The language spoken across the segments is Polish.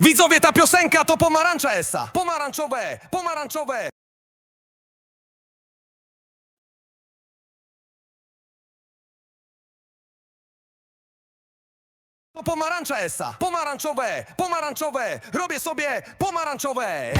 Widzowie, ta piosenka to pomarańcza esa. Pomarańczowe, pomarańczowe. To pomarańcza esa. Pomarańczowe, pomarańczowe. Robię sobie pomarańczowe.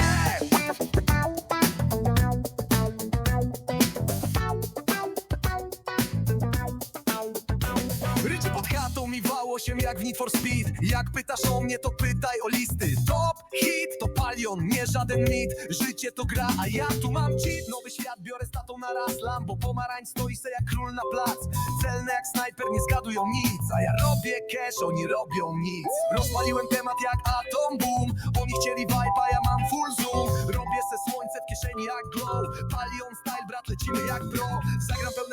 Chatą mi wało się jak w Need for Speed. Jak pytasz o mnie to pytaj o listy. Top hit to palion, nie żaden mit. Życie to gra, a ja tu mam cheat. Nowy świat biorę z tatą na raz Lambo pomarańcz stoi se jak król na plac. Celne jak snajper, nie zgadują nic. A ja robię cash, oni robią nic. Rozpaliłem temat jak atom boom. Oni chcieli vibe, a ja mam full zoom. Robię se słońce w kieszeni jak glow. Palion style, brat, lecimy jak pro. Zagram chodź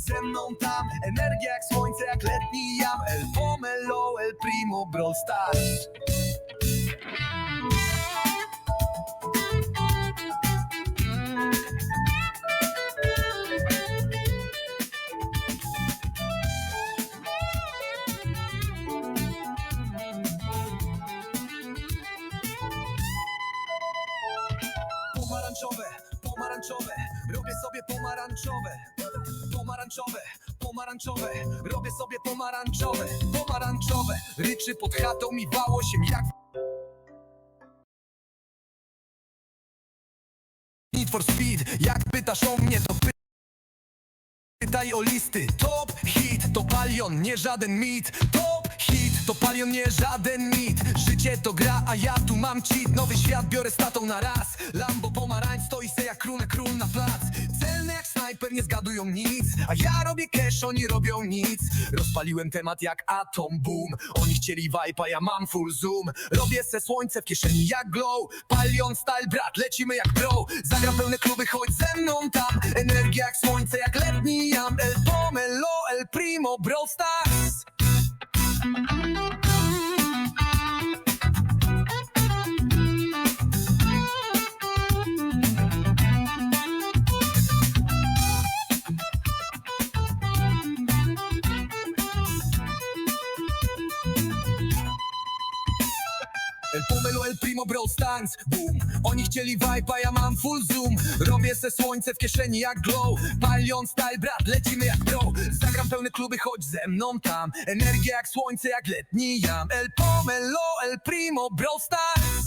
ze mną tam. Energia jak słońce, jak letni jam. El Pomelo, El Primo, Brawl Stars. Pomarańczowe, pomarańczowe, robię sobie pomarańczowe Pomarańczowe, pomarańczowe, robię sobie pomarańczowe Pomarańczowe, ryczy pod chatą mi wało się jak Need for Speed, jak pytasz o mnie to py... Pytaj o listy. Top hit to palion, nie żaden mit. Top hit to palion, nie żaden mit. Życie to gra, a ja tu mam cheat. Nowy świat biorę statą na raz. Lambo zgadują nic A ja robię cash, oni robią nic. Rozpaliłem temat jak atom boom. Oni chcieli vibe, a ja mam full zoom. Robię se słońce w kieszeni jak glow. Palion style, brat, lecimy jak pro Zagram pełne kluby, chodź ze mną tam. Energia jak słońce, jak letni jam. El Pomelo, El Primo, Brawl Stars El Pomelo, El Primo, Brawl Stars, boom. Oni chcieli vibe, a ja mam full zoom. Robię se słońce w kieszeni jak glow. Palion style, brat, lecimy jak pro. Zagram pełne kluby, chodź ze mną tam. Energia jak słońce, jak letni jam. El Pomelo, El Primo, Brawl Stars